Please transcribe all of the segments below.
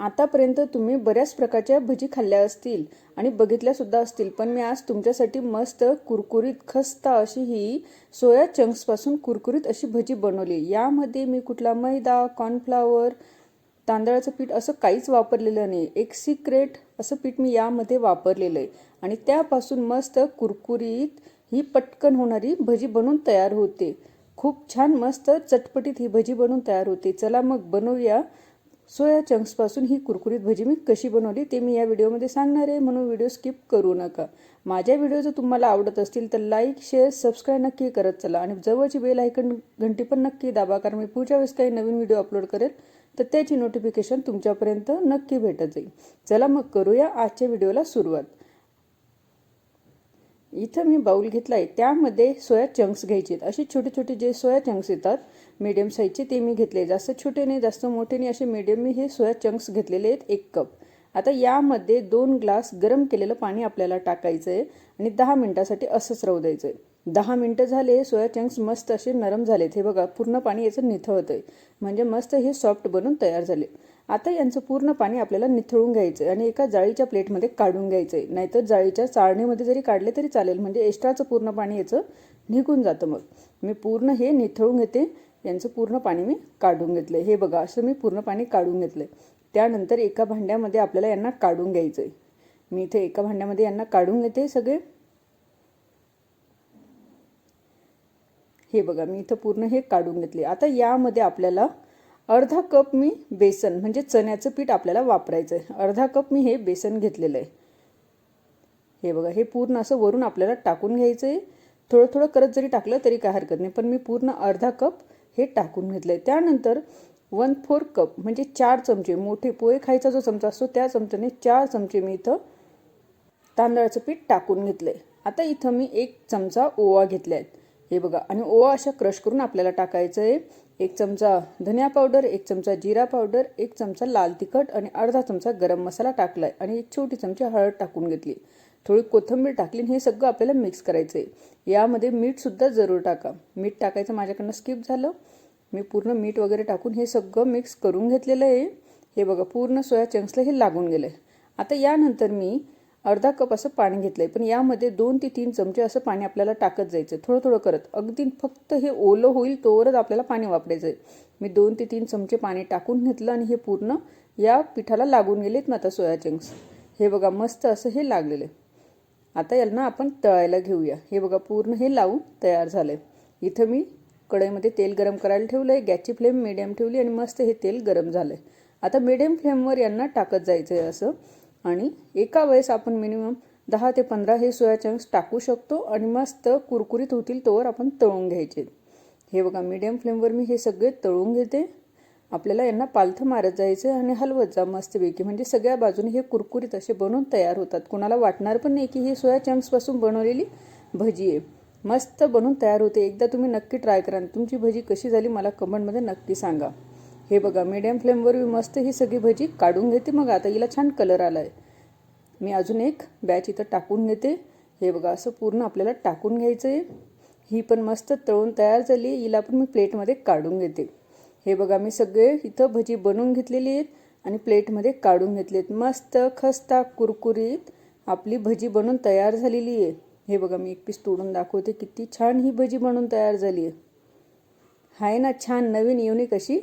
आतापर्यंत तुम्ही बऱ्याच प्रकारच्या भजी खाल्ल्या असतील आणि बघितल्यासुद्धा असतील पण मी आज तुमच्यासाठी मस्त कुरकुरीत खस्ता अशी ही सोया चंक्सपासून कुरकुरीत अशी भजी बनवली. यामध्ये मी कुठला मैदा कॉर्नफ्लावर तांदळाचं पीठ असं काहीच वापरलेलं नाही. एक सिक्रेट असं पीठ मी यामध्ये वापरलेलं आहे. आणि त्यापासून मस्त कुरकुरीत ही पटकन होणारी भजी बनून तयार होते. खूप छान मस्त चटपटीत ही भजी बनवून तयार होते. चला मग बनवूया. सोया चंक्सपासून ही कुरकुरीत भजी मी कशी बनवली ते मी या व्हिडिओमध्ये सांगणार आहे म्हणून व्हिडिओ स्किप करू नका. माझ्या व्हिडिओ जर तुम्हाला आवडत असतील तर लाईक शेअर सबस्क्राईब नक्की करत चला आणि जवळची बेल ऐकन घंटी पण नक्की दाबा कारण मी पुढच्या वेळेस काही नवीन व्हिडिओ अपलोड करेल तर त्याची नोटिफिकेशन तुमच्यापर्यंत नक्की भेटत जाईल. चला मग करूया आजच्या व्हिडिओला सुरुवात. इथं मी बाऊल घेतला आहे त्यामध्ये सोया चंक्स घ्यायचे आहेत असे छोटे छोटे जे सोया चंक्स येतात मीडियम साईजचे ते मी घेतले. जास्त छोटे नाही जास्त मोठे नाही असे मीडियम मी हे सोया चंक्स घेतलेले आहेत एक कप आता यामध्ये दोन ग्लास गरम केलेलं पाणी आपल्याला टाकायचं आहे आणि दहा मिनटासाठी असंच राहू द्यायचं आहे दहा मिनटं झाले सोया चंक्स मस्त असे नरम झालेत. हे बघा पूर्ण पाणी याचं निथळत आहे म्हणजे मस्त हे सॉफ्ट बनून तयार झाले. आता यांचं पूर्ण पाणी आपल्याला निथळून घ्यायचं आहे आणि एका जाळीच्या प्लेटमध्ये काढून घ्यायचं आहे नाहीतर जाळीच्या चाळणीमध्ये जरी काढले तरी चालेल म्हणजे एक्स्ट्राचं पूर्ण पाणी याचं निघून जातं मग. मी पूर्ण हे निथळून घेते यांचं पूर्ण पाणी मी काढून घेतलं हे बघा असं मी पूर्ण पाणी काढून घेतलं त्यानंतर एका भांड्यामध्ये आपल्याला यांना काढून घ्यायचं आहे मी इथे एका भांड्यामध्ये यांना काढून घेते सगळे. हे बघा मी इथं पूर्ण हे काढून घेतले आता यामध्ये आपल्याला अर्धा कप मी बेसन म्हणजे चण्याचं पीठ आपल्याला वापरायचं आहे अर्धा कप मी हे बेसन घेतलेलं आहे. हे बघा हे पूर्ण असं वरून आपल्याला टाकून घ्यायचं आहे थोडं थोडं करत जरी टाकलं तरी काय हरकत नाही पण मी पूर्ण अर्धा कप हे टाकून घेतलं आहे त्यानंतर वन फोर कप म्हणजे चार चमचे मोठे पोहे खायचा जो चमचा असतो त्या चमच्याने चार चमचे मी इथं तांदळाचं पीठ टाकून घेतलं आहे आता इथं मी एक चमचा ओवा घेतला आहे हे बघा आणि ओवा अशा क्रश करून आपल्याला टाकायचं आहे एक चमचा धनिया पावडर एक चमचा जिरा पावडर एक चमचा लाल तिखट आणि अर्धा चमचा गरम मसाला टाकला आहे आणि एक छोटी चमची हळद टाकून घेतली. थोडी कोथिंबीर टाकली आणि हे सगळं आपल्याला मिक्स करायचं आहे यामध्ये मीठसुद्धा जरूर टाका. मीठ टाकायचं माझ्याकडनं स्किप झालं. मी पूर्ण मीठ वगैरे टाकून हे सगळं मिक्स करून घेतलेलं आहे. हे बघा पूर्ण सोया चंक्सला हे लागून गेलं आहे आता यानंतर मी अर्धा कप असं पाणी घेतलं आहे पण यामध्ये दोन ते तीन चमचे असं पाणी आपल्याला टाकत जायचं. थोडं थोडं करत. अगदी फक्त हे ओलं होईल तोवरच आपल्याला पाणी वापरायचं आहे मी दोन ते तीन चमचे पाणी टाकून घेतलं आणि हे पूर्ण या पिठाला लागून गेलेत ना आता सोया चंक्स हे बघा मस्त असं हे लागलेलं. आहे आता यांना आपण तळायला घेऊया. हे बघा पूर्ण हे लावून तयार झालं आहे इथं मी कढईमध्ये तेल गरम करायला ठेवलं आहे गॅसची फ्लेम मिडियम ठेवली आणि मस्त हे तेल गरम झालं आहे आता मिडियम फ्लेमवर यांना टाकत जायचं आहे असं. आणि एका वेळेस आपण मिनिमम दहा ते पंधरा हे सोया चंक्स टाकू शकतो आणि मस्त कुरकुरीत होतील तोवर आपण तळून घ्यायचे. हे बघा मीडियम फ्लेमवर मी हे सगळे तळून घेते. आपल्याला यांना पालथं मारत जायचं आणि हलवत जा मस्तपैकी. म्हणजे सगळ्या बाजूने हे कुरकुरीत असे बनवून तयार होतात. कुणाला वाटणार पण नाही की ही सोया चंक्सपासून बनवलेली भजी आहे. मस्त बनवून तयार होते. एकदा तुम्ही नक्की ट्राय करा तुमची भजी कशी झाली मला कमेंटमध्ये नक्की सांगा. हे बघा मीडियम फ्लेमवर मी मस्त ही सगळी भजी काढून घेते. मग आता हिला छान कलर आला आहे मी अजून एक बॅच इथं टाकून घेते. हे बघा असं पूर्ण आपल्याला टाकून घ्यायचं आहे ही पण मस्त तळून तयार झाली. हिला पण मी प्लेटमध्ये काढून घेते. हे बघा मी सगळे इथं भजी बनवून घेतलेली आहेत आणि प्लेटमध्ये काढून घेतली आहेत. मस्त खस्ता कुरकुरीत आपली भजी बनवून तयार झालेली आहे. हे बघा मी एक पीस तोडून दाखवते. किती छान ही भजी बनवून तयार झाली आहे. आहे ना छान नवीन युनिक अशी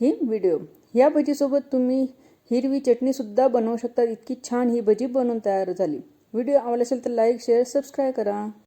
ही व्हिडिओ. या भजीसोबत तुम्ही हिरवी चटणीसुद्धा बनवू शकता. इतकी छान ही भजी बनवून तयार झाली. व्हिडिओ आवडला असेल तर लाईक शेअर सबस्क्राईब करा.